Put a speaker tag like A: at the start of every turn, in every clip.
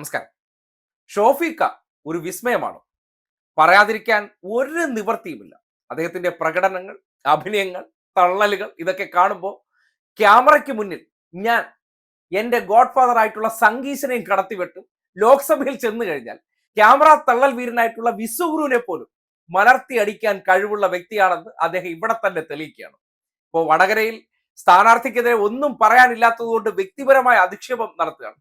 A: നമസ്കാരം. ഷോഫിക്ക ഒരു വിസ്മയമാണ്. പറയാതിരിക്കാൻ ഒരു നിവർത്തിയുമില്ല അദ്ദേഹത്തിന്റെ പ്രകടനങ്ങൾ അഭിനയങ്ങൾ തള്ളലുകൾ ഇതൊക്കെ കാണുമ്പോൾ ക്യാമറയ്ക്ക് മുന്നിൽ ഞാൻ എന്റെ ഗോഡ് ഫാദർ ആയിട്ടുള്ള സംഗീശനെയും കടത്തിവെട്ടും ലോക്സഭയിൽ ചെന്നു കഴിഞ്ഞാൽ ക്യാമറ തള്ളൽ വീരനായിട്ടുള്ള വിശ്വഗുരുവിനെ പോലും മലർത്തി അടിക്കാൻ കഴിവുള്ള വ്യക്തിയാണെന്ന് അദ്ദേഹം ഇവിടെ തന്നെ തെളിയിക്കുകയാണ്. ഇപ്പോൾ വടകരയിൽ സ്ഥാനാർത്ഥിക്കെതിരെ ഒന്നും പറയാനില്ലാത്തതുകൊണ്ട് വ്യക്തിപരമായ അധിക്ഷേപം നടത്തുകയാണ്.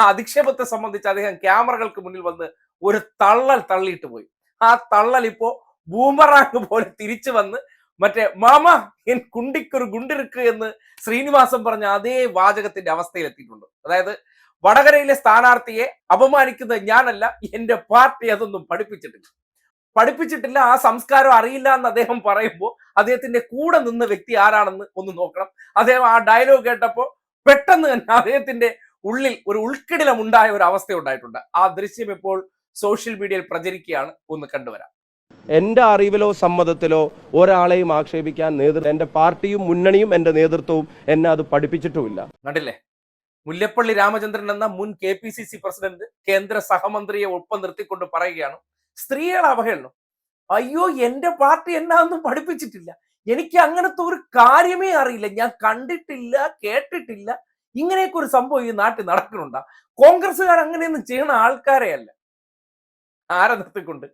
A: ആ അധിക്ഷേപത്തെ സംബന്ധിച്ച് അദ്ദേഹം ക്യാമറകൾക്ക് മുന്നിൽ വന്ന് ഒരു തള്ളൽ തള്ളിയിട്ട് പോയി. ആ തള്ളൽ ഇപ്പോ ബൂമറാങ് പോലെ തിരിച്ചു വന്ന് മറ്റേ മാമ എൻ കുണ്ടിക്കൊരു ഗുണ്ടിരുക്ക് എന്ന് ശ്രീനിവാസം പറഞ്ഞ അതേ വാചകത്തിന്റെ അവസ്ഥയിലെത്തിയിട്ടുണ്ട് അതായത് വടകരയിലെ സ്ഥാനാർത്ഥിയെ അപമാനിക്കുന്ന ഞാനല്ല എന്റെ പാർട്ടി അതൊന്നും പഠിപ്പിച്ചിട്ടില്ല. പഠിപ്പിച്ചിട്ടില്ല ആ സംസ്കാരം അറിയില്ല എന്ന് അദ്ദേഹം പറയുമ്പോൾ അദ്ദേഹത്തിന്റെ കൂടെ നിന്ന വ്യക്തി ആരാണെന്ന് ഒന്ന് നോക്കണം. അദ്ദേഹം ആ ഡയലോഗ് കേട്ടപ്പോൾ പെട്ടെന്ന് തന്നെ അദ്ദേഹത്തിന്റെ ഉള്ളിൽ ഒരു ഉൾക്കിടിലം ഉണ്ടായ ഒരു അവസ്ഥ ഉണ്ടായിട്ടുണ്ട്. ആ ദൃശ്യം ഇപ്പോൾ സോഷ്യൽ മീഡിയയിൽ പ്രചരിക്കുകയാണ്. ഒന്ന് കണ്ടുവരാം.
B: എന്റെ അറിവിലോ സമ്മതത്തിലോ ഒരാളെയും ആക്ഷേപിക്കാൻ നേതൃത്വം എന്റെ പാർട്ടിയും മുന്നണിയും എന്റെ നേതൃത്വവും എന്നെ അത് പഠിപ്പിച്ചിട്ടുമില്ല.
A: കണ്ടില്ലേ? മുല്ലപ്പള്ളി രാമചന്ദ്രൻ എന്ന മുൻ K P C C president കേന്ദ്ര സഹമന്ത്രിയെ ഒപ്പം നിർത്തിക്കൊണ്ട് പറയുകയാണ് സ്ത്രീകളെ അവഹേളനം. അയ്യോ എന്റെ പാർട്ടി എന്നാന്നും പഠിപ്പിച്ചിട്ടില്ല. എനിക്ക് അങ്ങനത്തെ ഒരു കാര്യമേ അറിയില്ല. ഞാൻ കണ്ടിട്ടില്ല കേട്ടിട്ടില്ല. ഇങ്ങനെയൊക്കെ ഒരു സംഭവം ഈ നാട്ടിൽ നടക്കുന്നുണ്ടാ. കോൺഗ്രസ്സുകാർ അങ്ങനെയൊന്നും ചെയ്യുന്ന ആൾക്കാരെ അല്ല. ആരെ നിർത്തിക്കൊണ്ട്?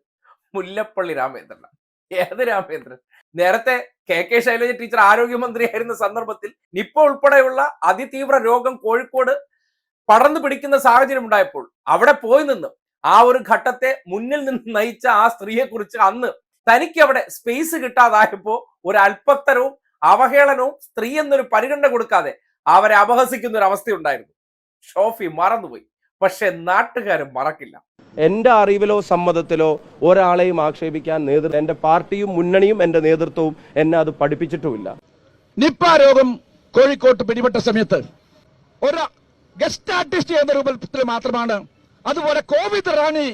A: മുല്ലപ്പള്ളി രാമചന്ദ്രൻ ഏത് രാമചന്ദ്രൻ? നേരത്തെ കെ കെ ശൈലജ ടീച്ചർ ആരോഗ്യമന്ത്രിയായിരുന്ന സന്ദർഭത്തിൽ നിപ്പ ഉൾപ്പെടെയുള്ള അതിതീവ്ര രോഗം കോഴിക്കോട് പടർന്നു പിടിക്കുന്ന സാഹചര്യം ഉണ്ടായപ്പോൾ അവിടെ പോയി നിന്നും ആ ഒരു ഘട്ടത്തെ മുന്നിൽ നിന്ന് നയിച്ച ആ സ്ത്രീയെ കുറിച്ച് അന്ന് തനിക്ക് അവിടെ സ്പേസ് കിട്ടാതായപ്പോ ഒരു അല്പത്തരവും അവഹേളനവും സ്ത്രീ എന്നൊരു പരിഗണന കൊടുക്കാതെ അവരെ അപഹസിക്കുന്ന ഒരു അവസ്ഥയുണ്ടായിരുന്നു ഷോഫി മറന്നുപോയി. പക്ഷെ നാട്ടുകാർ മറക്കില്ല.
B: എന്റെ അറിവിലോ സമ്മതത്തിലോ ഒരാളെയും ആക്ഷേപിക്കാൻ നേതൃത്വം എന്റെ പാർട്ടിയും മുന്നണിയും എന്റെ നേതൃത്വവും എന്നെ അത് പഠിപ്പിച്ചിട്ടുമില്ല.
C: നിപ്പ രോഗം കോഴിക്കോട്ട് പിടിപെട്ട സമയത്ത് ഒരു ഗസ്റ്റ് ആർട്ടിസ്റ്റ് എന്ന രൂപത്തിൽ മാത്രമാണ് അതുപോലെ കോവിഡ് റാണി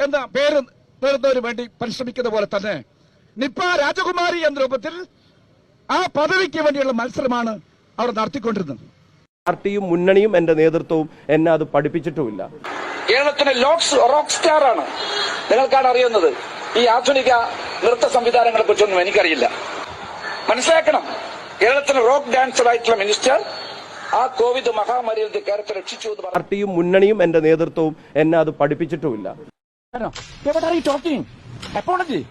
C: എന്ന പേര് നേടുന്നതിന് വേണ്ടി പരിശ്രമിക്കുന്ന പോലെ തന്നെ നിപ്പ രാജകുമാരി എന്ന രൂപത്തിൽ ആ പദവിക്ക് വേണ്ടിയുള്ള മത്സരമാണ് അവർ നടത്തിക്കൊണ്ടിരുന്നത്
B: പാർട്ടിയും മുന്നണിയും എന്റെ നേതൃത്വവും എന്നെ അത് പഠിപ്പിച്ചിട്ടുമില്ല
D: കേരളത്തിലെ ലോക്സ് റോക്ക് സ്റ്റാർ ആണ് നിങ്ങൾക്കാണ് അറിയുന്നത് ഈ ആധുനിക നൃത്ത സംവിധാനങ്ങളെ കുറിച്ചൊന്നും എനിക്കറിയില്ല മനസ്സിലാക്കണം കേരളത്തിലെ റോക്ക് ഡാൻസർ ആയിട്ടുള്ള മിനിസ്റ്റർ ആ കോവിഡ് മഹാമാരിയിൽ കേരളത്തെ രക്ഷിച്ചു
B: പാർട്ടിയും മുന്നണിയും എന്റെ നേതൃത്വവും എന്നെ അത് പഠിപ്പിച്ചിട്ടുമില്ല?
C: Apology.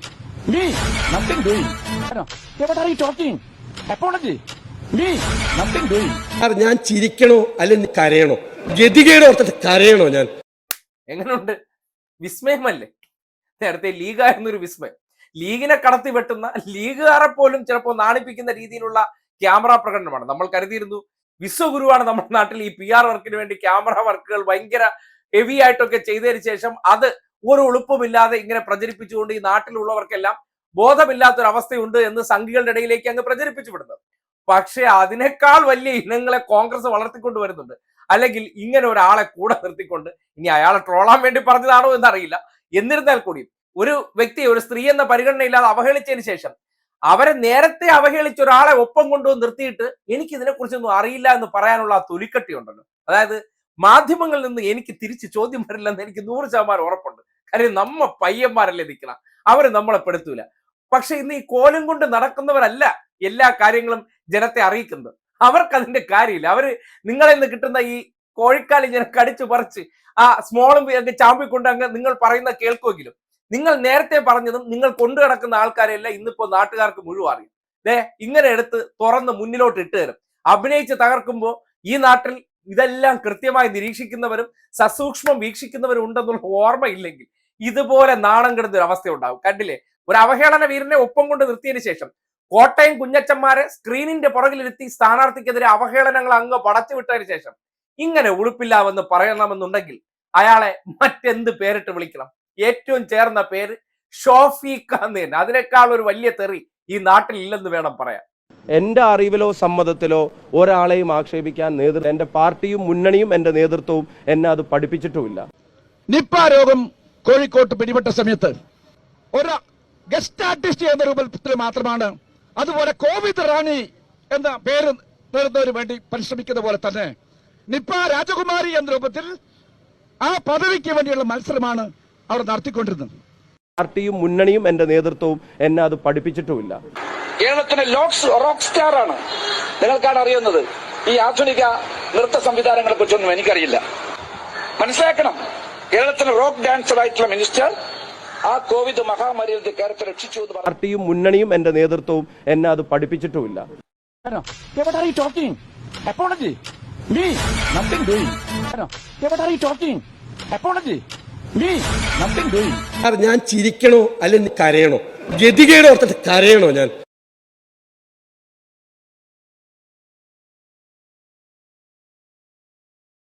C: Me, nothing doing. What are you talking? Apology.
E: Sir ഞാൻ ചിരിക്കണോ അല്ലെങ്കിൽ കരയണോ? ഗതികേട് ഓർത്തിട്ട് കരയണോ ഞാൻ?
A: എങ്ങനെയുണ്ട് വിസ്മയമല്ലേ? നേരത്തെ ലീഗായിരുന്ന ഒരു വിസ്മയം. ലീഗിനെ കടത്തി വെട്ടുന്ന ലീഗുകാരെ പോലും ചിലപ്പോൾ നാണിപ്പിക്കുന്ന രീതിയിലുള്ള ക്യാമറ പ്രകടനമാണ്. നമ്മൾ കരുതിയിരുന്നു വിശ്വഗുരുവാണ് നമ്മുടെ നാട്ടിൽ ഈ പി ആർ വർക്കിന് വേണ്ടി ക്യാമറ വർക്കുകൾ ഭയങ്കര ഹെവി ആയിട്ടൊക്കെ ചെയ്തതിന് ശേഷം അത് ഒരു എളുപ്പമില്ലാതെ ഇങ്ങനെ പ്രചരിപ്പിച്ചുകൊണ്ട് ഈ നാട്ടിലുള്ളവർക്കെല്ലാം ബോധമില്ലാത്തൊരവസ്ഥയുണ്ട് എന്ന് സംഘികളുടെ ഇടയിലേക്ക് അങ്ങ് പ്രചരിപ്പിച്ചു വിടുന്നത്. പക്ഷേ അതിനേക്കാൾ വലിയ ഇനങ്ങളെ കോൺഗ്രസ് വളർത്തിക്കൊണ്ട് വരുന്നുണ്ട്. അല്ലെങ്കിൽ ഇങ്ങനെ ഒരാളെ കൂടെ നിർത്തിക്കൊണ്ട് ഇനി അയാളെ ട്രോളാൻ വേണ്ടി പറഞ്ഞതാണോ എന്നറിയില്ല. എന്നിരുന്നാൽ കൂടിയും ഒരു വ്യക്തിയെ ഒരു സ്ത്രീ എന്ന പരിഗണനയില്ലാതെ അവഹേളിച്ചതിന് ശേഷം അവരെ നേരത്തെ അവഹേളിച്ച ഒരാളെ ഒപ്പം കൊണ്ടുവന്ന് നിർത്തിയിട്ട് എനിക്ക് ഇതിനെക്കുറിച്ചൊന്നും അറിയില്ല എന്ന് പറയാനുള്ള ആ തൊലിക്കട്ടി ഉണ്ടല്ലോ. അതായത് മാധ്യമങ്ങളിൽ നിന്ന് എനിക്ക് തിരിച്ച് ചോദ്യം വരില്ലെന്ന് എനിക്ക് നൂറ് ശതമാനം ഉറപ്പുണ്ട്. കാര്യം നമ്മ പയ്യന്മാരല്ലേ നിൽക്കണം? അവർ നമ്മളെ പെടുത്തൂല. പക്ഷെ ഇന്ന് ഈ കോലം കൊണ്ട് നടക്കുന്നവരല്ല. എല്ലാ കാര്യങ്ങളും ജനത്തെ അറിയിക്കുന്നത്. അവർക്ക് അതിന്റെ കാര്യമില്ല. അവർ നിങ്ങളിൽ നിന്ന് കിട്ടുന്ന ഈ കോഴിക്കാലി ഞാൻ കടിച്ചു പറിച്ച് ആ സ്മോളും അങ്ങ് ചാമ്പിക്കൊണ്ട് അങ്ങ് നിങ്ങൾ പറയുന്ന കേൾക്കുമെങ്കിലും നിങ്ങൾ നേരത്തെ പറഞ്ഞതും നിങ്ങൾ കൊണ്ടു കിടക്കുന്ന ആൾക്കാരെല്ലാം ഇന്നിപ്പോ നാട്ടുകാർക്ക് മുഴുവൻ അറിയും. ദേ ഇങ്ങനെ എടുത്ത് തുറന്ന് മുന്നിലോട്ട് ഇട്ട് തരും. അഭിനയിച്ച് തകർക്കുമ്പോൾ ഈ നാട്ടിൽ ഇതെല്ലാം കൃത്യമായി നിരീക്ഷിക്കുന്നവരും സസൂക്ഷ്മം വീക്ഷിക്കുന്നവരും ഉണ്ടെന്നുള്ള ഓർമ്മയില്ലെങ്കിൽ ഇതുപോലെ നാണം കിടന്നൊരു അവസ്ഥ ഉണ്ടാവും കണ്ടില്ലേ? ഒരു അവഹേളന വീരനെ ഒപ്പം കൊണ്ട് നിർത്തിയതിനു ശേഷം കോട്ടയം കുഞ്ഞച്ചന്മാരെ സ്ക്രീനിന്റെ പുറകിലിരുത്തി സ്ഥാനാർത്ഥിക്കെതിരെ അവഹേളനങ്ങൾ അങ്ങ് പടച്ചു വിട്ടതിന് ശേഷം ഇങ്ങനെ ഉളുപ്പില്ലാവെന്ന് പറയണമെന്നുണ്ടെങ്കിൽ അയാളെ മറ്റെന്ത് പേരിട്ട് വിളിക്കണം? ഏറ്റവും ചേർന്ന പേര് ഷോഫീഖ് എന്ന് തന്നെ അതിനേക്കാൾ ഒരു വലിയ തെറി ഈ നാട്ടിൽ ഇല്ലെന്ന് വേണം പറയാൻ.
B: എന്റെ അറിവിലോ സമ്മതത്തിലോ ഒരാളെയും ആക്ഷേപിക്കാൻ നേതൃത്വം എന്റെ പാർട്ടിയും മുന്നണിയും എന്റെ നേതൃത്വവും എന്നെ അത് പഠിപ്പിച്ചിട്ടുമില്ല.
C: നിപ്പ രോഗം കോഴിക്കോട്ട് പിടിപെട്ട സമയത്ത് ഒരു ഗസ്റ്റ് ആർട്ടിസ്റ്റ് എന്ന രൂപത്തിൽ മാത്രമാണ് അതുപോലെ കോവിഡ് റാണി എന്ന പേര് നേടുന്നതിന് വേണ്ടി പരിശ്രമിക്കുന്ന പോലെ തന്നെ നിപ്പ രാജകുമാരി എന്ന രൂപത്തിൽ ആ പദവിക്ക് വേണ്ടിയുള്ള മത്സരമാണ് അവർ നടത്തിക്കൊണ്ടിരുന്നത്.
B: പാർട്ടിയും മുന്നണിയും എന്റെ നേതൃത്വവും എന്നെ അത് പഠിപ്പിച്ചിട്ടുമില്ല.
D: കേരളത്തിലെ ലോക്സ് റോക്ക് സ്റ്റാർ ആണ് നിങ്ങൾക്കാണ് അറിയുന്നത്. ഈ ആധുനിക നൃത്ത സംവിധാനങ്ങളെ കുറിച്ചൊന്നും എനിക്കറിയില്ല. മനസ്സിലാക്കണം. കേരളത്തിലെ റോക്ക് ഡാൻസർ ആയിട്ടുള്ള മിനിസ്റ്റർ ആ കോവിഡ് മഹാമാരിയിൽ കേരളത്തെ രക്ഷിച്ചു എന്ന്
B: പാർട്ടിയും മുന്നണിയും എന്റെ നേതൃത്വവും എന്നെ അത് പഠിപ്പിച്ചിട്ടുമില്ല.
E: ഞാൻ ചിരിക്കണോ? അല്ലെങ്കിൽ കരയണോ? ഗതികേട് ഓർത്തിട്ട് കരയണോ ഞാൻ?